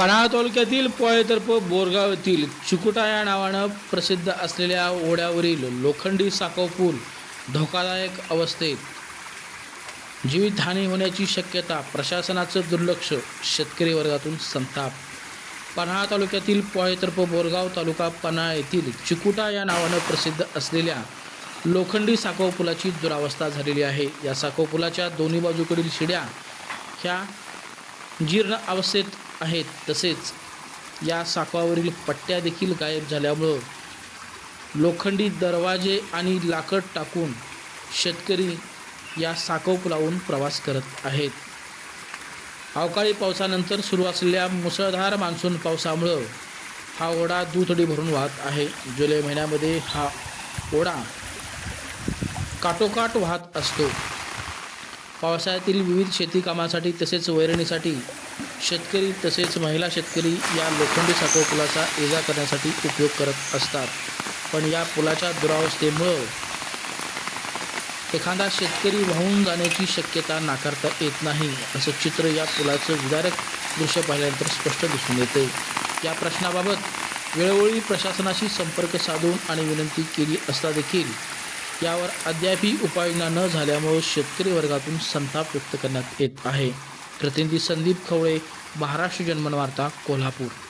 पन्हाळा तालुक्यातील पोळेतर्फ बोरगाव येथील चिकुटा या नावानं प्रसिद्ध असलेल्या ओढ्यावरील लोखंडी साखव पूल धोकादायक अवस्थेत जीवितहानी होण्याची शक्यता प्रशासनाचं दुर्लक्ष शेतकरी वर्गातून संताप. पन्हाळा तालुक्यातील पोळेतर्फ बोरगाव तालुका पन्हाळा येथील चिकुटा या नावानं प्रसिद्ध असलेल्या लोखंडी साखव पुलाची दुरावस्था झालेली आहे. या साखव पुलाच्या दोन्ही बाजूकडील शिड्या ह्या जीर्ण अवस्थेत आहेत. तसेच या साकवावरील पट्ट्या देखील गायब झाल्यामुळं लोखंडी दरवाजे आणि लाकड टाकून शेतकरी या साखव पुलावरून प्रवास करत आहेत. अवकाळी पावसानंतर सुरू असलेल्या मुसळधार मान्सून पावसामुळं हा ओढा दुथडी भरून वाहत आहे. जुलै महिन्यामध्ये हा ओढा काटोकाट वाहत असतो. पावसाळ्यातील विविध शेती कामासाठी तसेच वैरणीसाठी शेतकरी तसेच महिला शेतकरी या लोखंडी साखर पुलाचा इजा करण्यासाठी उपयोग करत असतात. पण या पुलाच्या दुरावस्थेमुळं एखादा शेतकरी वाहून जाण्याची शक्यता नाकारता येत नाही असं चित्र या पुलाचं विदारक दृश्य पाहिल्यानंतर स्पष्ट दिसून येते. या प्रश्नाबाबत वेळोवेळी प्रशासनाशी संपर्क साधून आणि विनंती केली असता देखील यावर अद्यापही उपाययोजना न झाल्यामुळे शेतकरी वर्गातून संताप व्यक्त करण्यात येत आहे. प्रतिनिधी संदीप खवळे महाराष्ट्र जन्मनवार्ता कोल्हापूर.